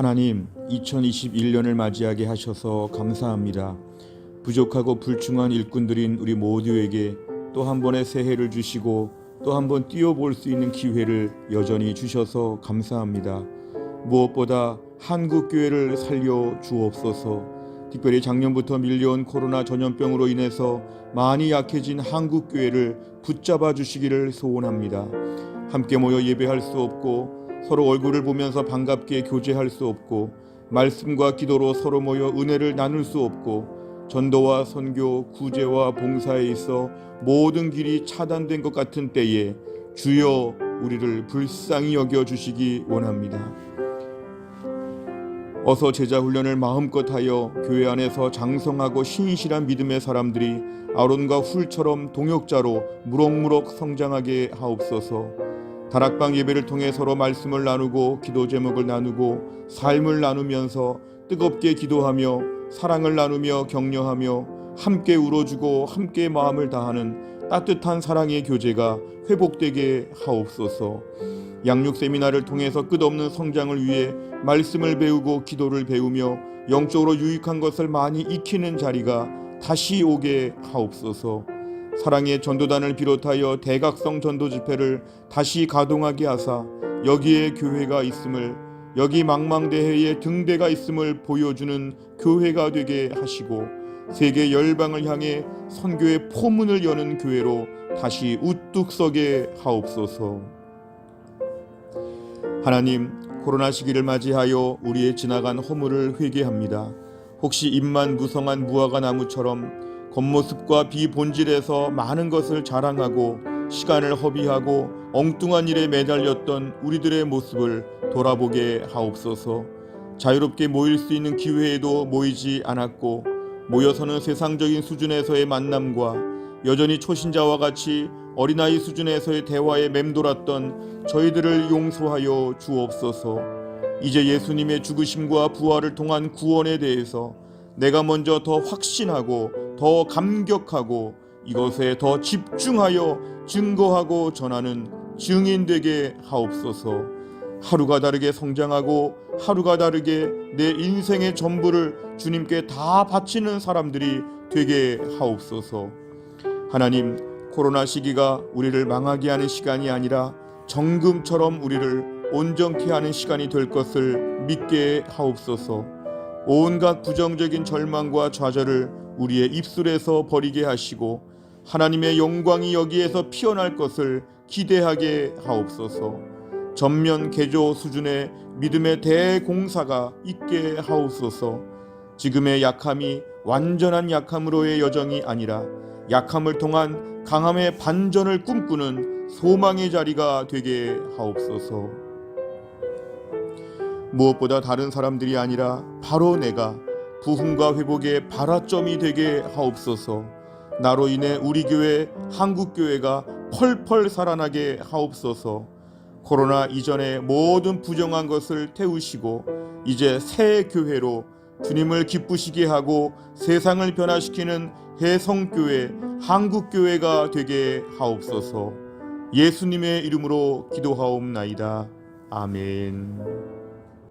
하나님, 2021년을 맞이하게 하셔서 감사합니다. 부족하고 불충한 일꾼들인 우리 모두에게 또 한 번의 새해를 주시고 또 한 번 뛰어볼 수 있는 기회를 여전히 주셔서 감사합니다. 무엇보다 한국 교회를 살려 주옵소서. 특별히 작년부터 밀려온 코로나 전염병으로 인해서 많이 약해진 한국 교회를 붙잡아 주시기를 소원합니다. 함께 모여 예배할 수 없고 서로 얼굴을 보면서 반갑게 교제할 수 없고 말씀과 기도로 서로 모여 은혜를 나눌 수 없고 전도와 선교, 구제와 봉사에 있어 모든 길이 차단된 것 같은 때에 주여 우리를 불쌍히 여겨 주시기 원합니다. 어서 제자 훈련을 마음껏 하여 교회 안에서 장성하고 신실한 믿음의 사람들이 아론과 훌처럼 동역자로 무럭무럭 성장하게 하옵소서. 다락방 예배를 통해 서로 말씀을 나누고 기도 제목을 나누고 삶을 나누면서 뜨겁게 기도하며 사랑을 나누며 격려하며 함께 울어주고 함께 마음을 다하는 따뜻한 사랑의 교제가 회복되게 하옵소서. 양육 세미나를 통해서 끝없는 성장을 위해 말씀을 배우고 기도를 배우며 영적으로 유익한 것을 많이 익히는 자리가 다시 오게 하옵소서. 사랑의 전도단을 비롯하여 대각성 전도 집회를 다시 가동하게 하사 여기에 교회가 있음을 여기 망망대해에 등대가 있음을 보여주는 교회가 되게 하시고 세계 열방을 향해 선교의 포문을 여는 교회로 다시 우뚝 서게 하옵소서. 하나님 코로나 시기를 맞이하여 우리의 지나간 허물을 회개합니다. 혹시 입만 무성한 무화과 나무처럼 겉모습과 비본질에서 많은 것을 자랑하고 시간을 허비하고 엉뚱한 일에 매달렸던 우리들의 모습을 돌아보게 하옵소서. 자유롭게 모일 수 있는 기회에도 모이지 않았고 모여서는 세상적인 수준에서의 만남과 여전히 초신자와 같이 어린아이 수준에서의 대화에 맴돌았던 저희들을 용서하여 주옵소서. 이제 예수님의 죽으심과 부활을 통한 구원에 대해서 내가 먼저 더 확신하고 더 감격하고 이것에 더 집중하여 증거하고 전하는 증인 되게 하옵소서. 하루가 다르게 성장하고 하루가 다르게 내 인생의 전부를 주님께 다 바치는 사람들이 되게 하옵소서. 하나님, 코로나 시기가 우리를 망하게 하는 시간이 아니라 정금처럼 우리를 온전케 하는 시간이 될 것을 믿게 하옵소서. 온갖 부정적인 절망과 좌절을 우리의 입술에서 버리게 하시고 하나님의 영광이 여기에서 피어날 것을 기대하게 하옵소서. 전면 개조 수준의 믿음의 대공사가 있게 하옵소서. 지금의 약함이 완전한 약함으로의 여정이 아니라 약함을 통한 강함의 반전을 꿈꾸는 소망의 자리가 되게 하옵소서. 무엇보다 다른 사람들이 아니라 바로 내가 부흥과 회복의 발화점이 되게 하옵소서. 나로 인해 우리 교회 한국 교회가 펄펄 살아나게 하옵소서. 코로나 이전의 모든 부정한 것을 태우시고 이제 새 교회로 주님을 기쁘시게 하고 세상을 변화시키는 해성교회 한국교회가 되게 하옵소서 예수님의 이름으로 기도하옵나이다. 아멘.